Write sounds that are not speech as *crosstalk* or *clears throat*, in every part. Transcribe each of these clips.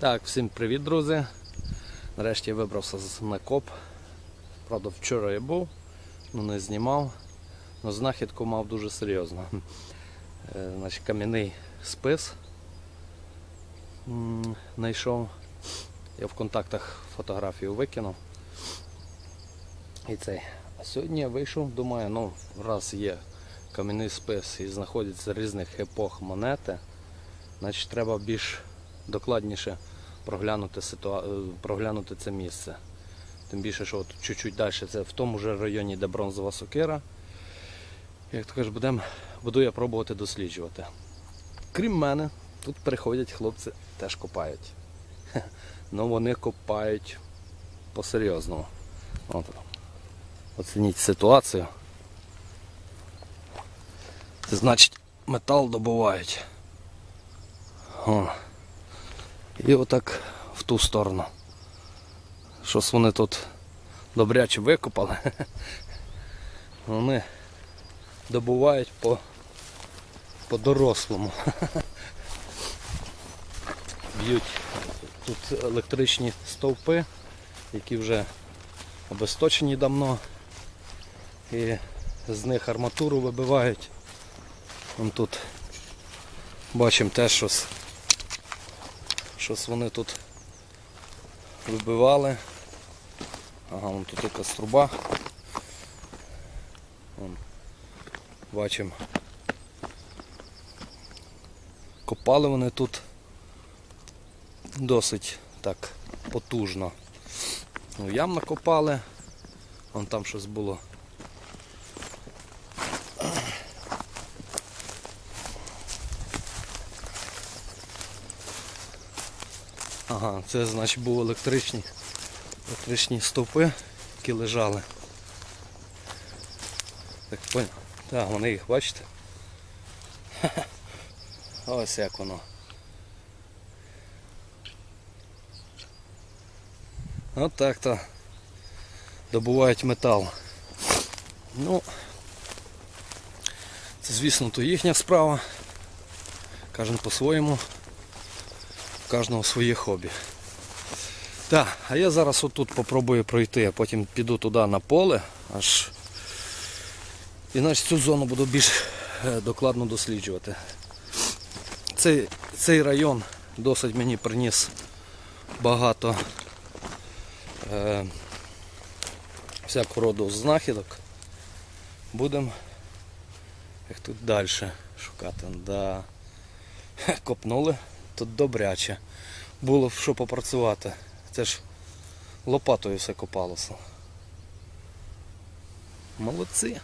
Так, всім привіт, друзі. Нарешті я вибрався з- на коп. Правда, вчора я був, ну не знімав. але знахідку мав дуже серйозно. Е, Значить, кам'яний спис знайшов. Я в контактах фотографію викинув. І цей. А сьогодні я вийшов, думаю, ну, раз є кам'яний спис і знаходяться різних епох монети, значить треба більш докладніше проглянути, ситуа... е, проглянути це місце. Тим більше, що от чуть-чуть далі це в тому ж районі, де бронзова сокира. Як то кажеш, будем, буду я пробувати досліджувати. Крім мене, тут приходять хлопці, теж копають. Ну вони копають по-серйозному. Оцініть ситуацію. Це значить метал добувають. О. І отак в ту сторону. Щось вони тут добряче викопали. *laughs* Вони добувають по, по дорослому. *laughs* Б'ють тут електричні стовпи, які вже обесточені давно. І з них арматуру вибивають. Вон тут бачимо теж щось. Щось вони тут вибивали. Ага, вон тут якась труба. Вон. Бачимо. Копали вони тут досить так потужно. Ну, ям накопали. Вон там щось було. Ага, це значить були електричні, електричні стовпи, які лежали. Так понял. Так, вони їх бачите? *laughs* Ось як воно. От так то добувають метал. Ну, це звісно то їхня справа. Кожен по-своєму. Кожного своє хобі. Так, а я зараз отут попробую пройти, а потім піду туди на поле, аж і значить цю зону буду більш е, докладно досліджувати. Цей, цей район досить мені приніс багато е, всякого роду знахідок. Будемо як тут далі шукати. Да. Копнули тут добряче. Було в що попрацювати. Це ж лопатою все копалося. Молодці.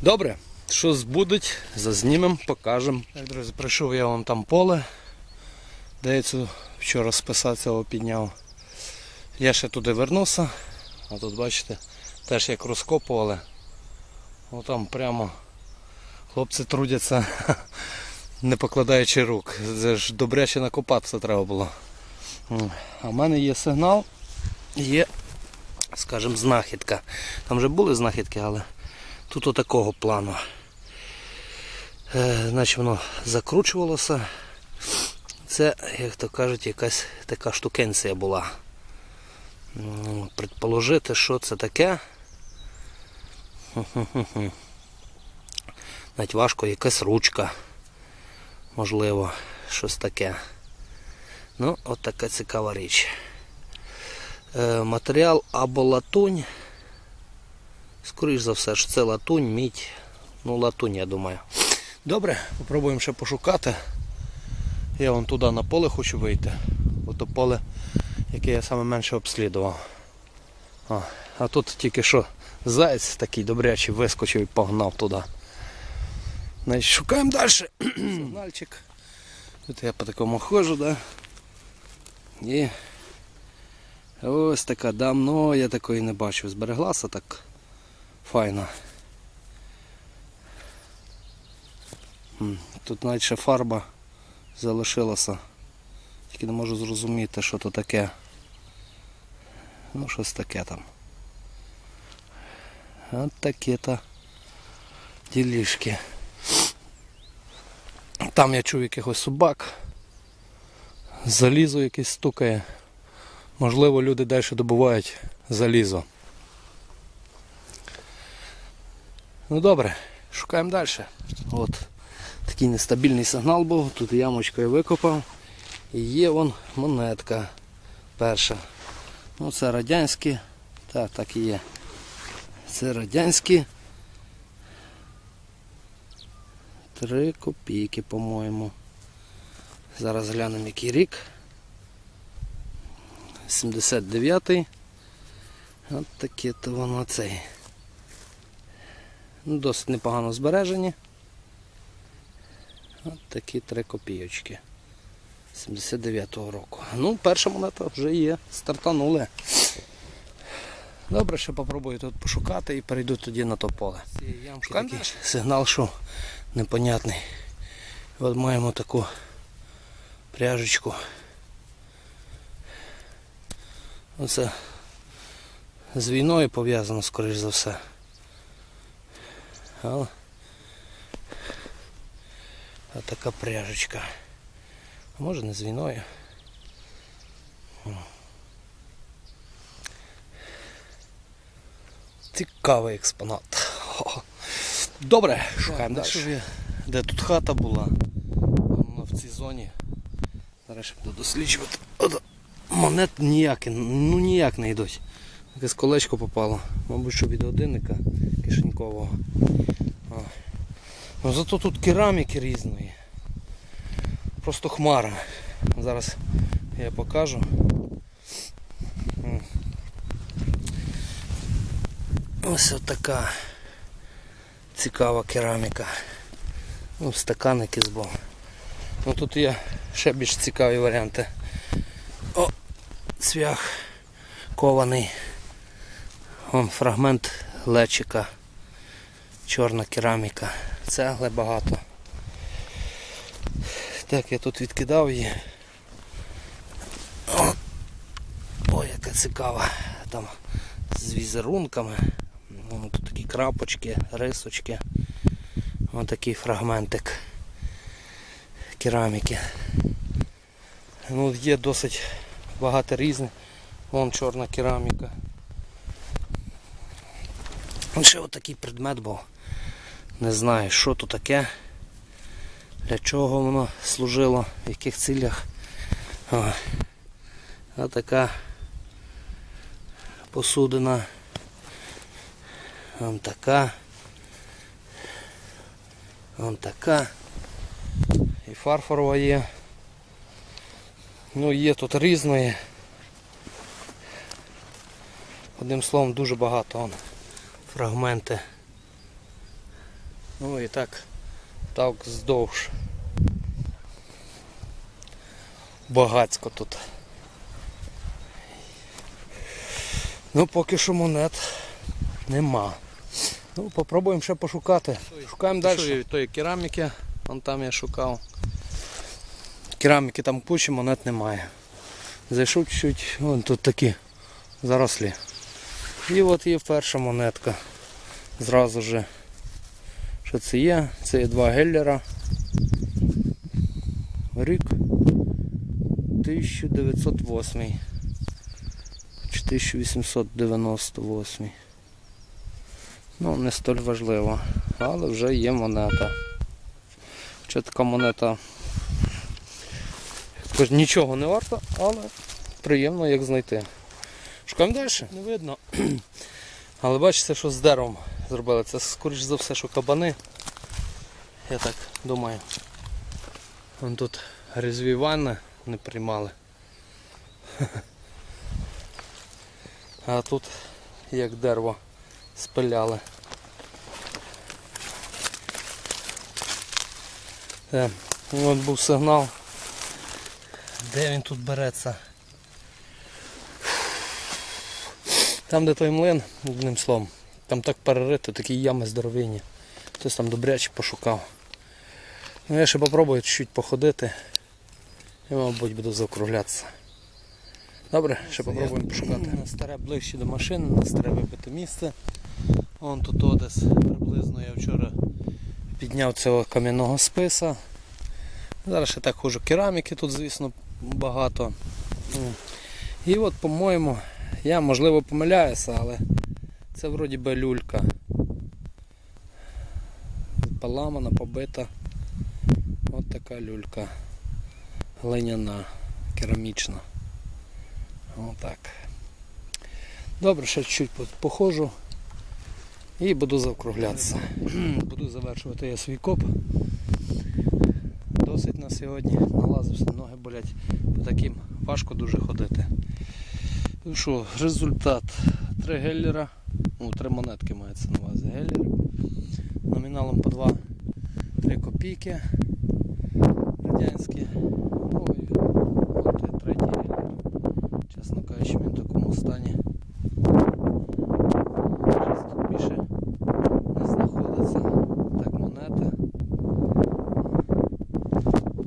Добре, що збудуть, зазнімемо, покажемо. Так, друзі, прийшов я вам там поле, де я цю вчора списа цього підняв. Я ще туди вернувся, а тут бачите, теж як розкопували. Отам прямо хлопці трудяться *laughs* не покладаючи рук. Це ж добряче накопатися треба було. А в мене є сигнал, є, скажімо, знахідка. Там вже були знахідки, але тут отакого плану. Е, значить воно закручувалося. Це, як то кажуть, якась така штукенція була. Предположити, що це таке. Навіть важко якась ручка можливо, щось таке. Ну, от така цікава річ. Е, матеріал або латунь. Скоріш за все, що це латунь, мідь. Ну, латунь, я думаю. Добре, попробуємо ще пошукати. Я вон туди на поле хочу вийти. Ото поле, яке я саме менше обслідував. А, а тут тільки що заяць такий добрячий вискочив і погнав туди. Значить, шукаємо далі. Сигнальчик. Тут я по такому ходжу, да? І ось така давно я такої не бачив. Збереглася так файно. Тут навіть ще фарба залишилася. Тільки не можу зрозуміти, що то таке. Ну, щось таке там. От такі-то ділішки. Там я чув якихось собак. Залізо якесь стукає. Можливо, люди далі добувають залізо. Ну добре, шукаємо далі. От такий нестабільний сигнал був, тут ямочкою викопав. І є вон монетка перша. Ну це радянські. Так, так і є. Це радянські. Три копійки, по-моєму. Зараз глянемо який рік. 79-й. От таке то воно цей. Ну, Досить непогано збережені. От такі три копійочки. 79-го року. Ну, перша монета вже є, стартанули. Добре, ще попробую тут пошукати і перейду тоді на то поле. Такий сигнал, що непонятний. От маємо таку пряжечку. Оце з війною пов'язано, скоріш за все. Але така пряжечка. А може не з війною. Цікавий експонат. Добре, шукаємо далі. Де тут хата була? Воно в цій зоні. Зараз ще буду досліджувати. Монет ніякі, ну ніяк не йдуть. Якесь колечко попало. Мабуть, що від годинника кишенькового. А. Ну, зато тут кераміки різної. Просто хмара. Зараз я покажу. Ось така цікава кераміка. Ну, стаканики з Богом. Ну тут є ще більш цікаві варіанти. О, цвях кований. Вон фрагмент лечика. Чорна кераміка. Цегли багато. Так, я тут відкидав її. О, яка цікава. Там з візерунками. Тут такі крапочки, рисочки. Ось такий фрагментик кераміки. Ну, є досить багато різних. Вон чорна кераміка. Ще отакий предмет був. Не знаю, що то таке, для чого воно служило, в яких цілях. О, а така посудина. Вон така. Вон така. І фарфорова є. Ну є тут різної. Одним словом дуже багато вон, фрагменти. Ну і так, так здовж. Багацько тут. Ну поки що монет нема. Ну, попробуємо ще пошукати. Шукаємо далі. Від тої кераміки, вон там я шукав. Кераміки там куча, монет немає. Зайшов чуть-чуть, вон тут такі зарослі. І от є перша монетка. Зразу же. Що це є? Це є два геллера. Рік 1908 чи 1898. Ну, не столь важливо, але вже є монета. Хоча така монета Тож нічого не варта, але приємно як знайти. Шукаємо далі, не видно. *clears throat* Але бачите, що з деревом зробили. Це скоріш за все, що кабани. Я так думаю. Вон тут грязові ванни не приймали. *laughs* А тут як дерево спиляли. Е, От був сигнал. Де він тут береться? Там, де той млин, одним словом, там так перерито, такі ями здоровинні. Хтось там добряче пошукав. Ну я ще попробую чуть-чуть походити і, мабуть, буду заокруглятися. Добре, ще попробуємо пошукати. На старе ближче до машини, на старе вибите місце. Вон тут одес приблизно я вчора підняв цього кам'яного списа. Зараз ще так хожу кераміки тут, звісно, багато. І от, по-моєму, я можливо помиляюся, але це вроді би люлька. Поламана, побита. От така люлька. Глиняна, керамічна. Отак. Добре, ще чуть походжу і буду закруглятися. *clears throat* буду завершувати я свій коп. Досить на сьогодні. Налазився, ноги болять по таким. Важко дуже ходити. Ну що, результат. Три геллера. Ну, три монетки мається на увазі. Геллер. Номіналом по 2 3 копійки. Радянські. Ну і третій геллер. Чесно кажучи, він в такому стані. Щось тут більше не знаходиться. Так, монети.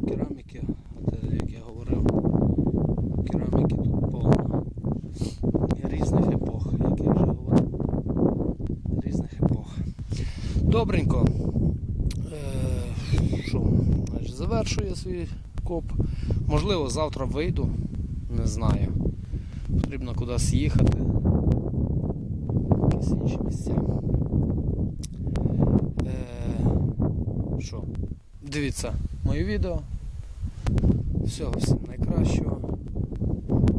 Кераміки, от, е, як я говорив, кераміки тут повно. І різних епох, як я вже говорив. Різних епох. Добренько. Е, що, значить, завершую я свій коп. Можливо, завтра вийду, не знаю. Потрібно кудись їхати. Якісь інші місця. Е, що? Дивіться моє відео. Всього всім найкращого.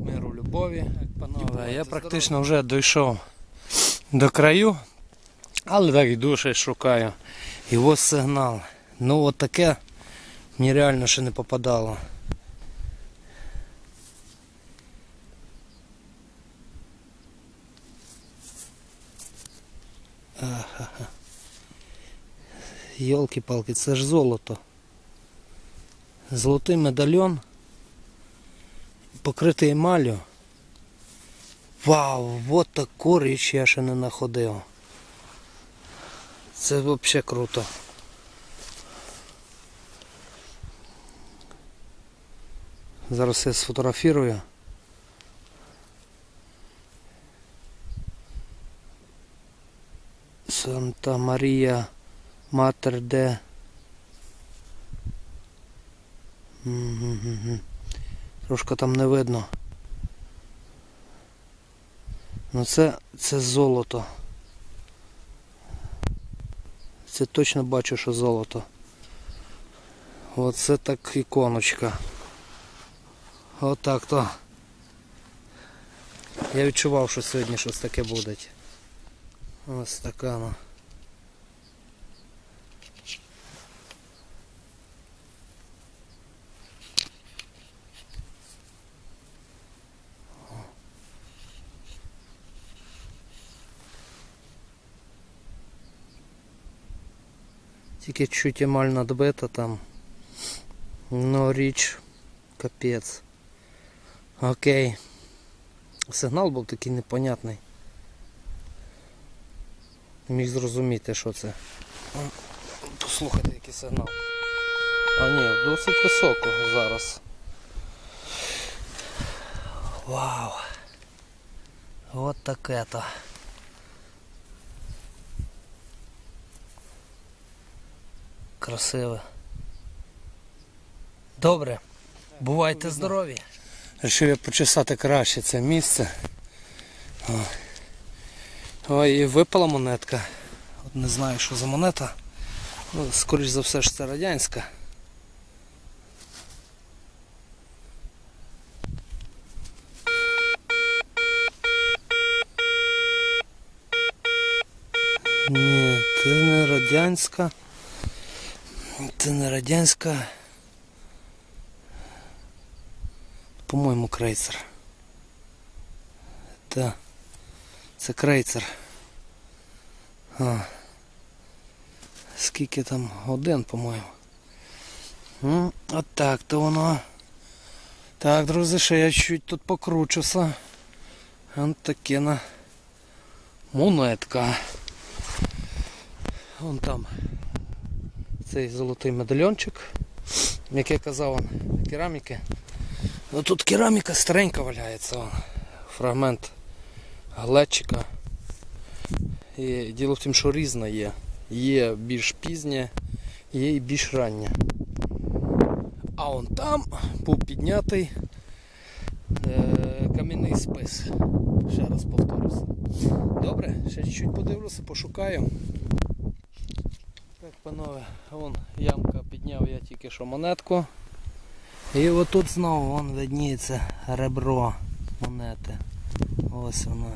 Миру, любові. Панове, я практично вже дійшов до краю, але так йду ще шукаю. І ось сигнал. Ну от таке мені реально ще не попадало. Ага. Йолки-палки, це ж золото. Золотий медальйон, покритий емаллю. Вау, вот таку річ я ще не знаходив. Це взагалі круто. Зараз я сфотографірую. Санта Марія Матер де. Трошки там не видно. Ну це, це золото. Це точно бачу, що золото. Оце так іконочка. Отак то. Я відчував, що сьогодні щось таке буде. Ось така ну. Тільки чуть емаль надбита там. Ну річ капець. Окей. Сигнал був такий непонятний. Не міг зрозуміти, що це. Послухайте, який сигнал. А ні, досить високо зараз. Вау. От таке то. Красиве. Добре. Бувайте здорові. Рішив я почесати краще це місце. Ой, і випала монетка. От не знаю, що за монета. Ну, скоріш за все ж це радянська. Ні, це не радянська. Це не радянська. По-моєму, крейцер. Так. Це крейцер. А. Скільки там годин, по-моєму. От так то воно. Так, друзі, ще я чуть тут покручуся. Ось таке на монетка. Вон там цей золотий медальйончик. Як я казав, кераміки. Ну тут кераміка старенька валяється. Фрагмент глечика. І діло в тім, що різна є. Є більш пізнє, є і більш раннє. А он там був піднятий кам'яний спис. Ще раз повторюся. Добре, ще чуть подивлюся, пошукаю. Так, панове, вон ямка підняв я тільки що монетку. І отут знову вон видніється ребро монети. Ось воно.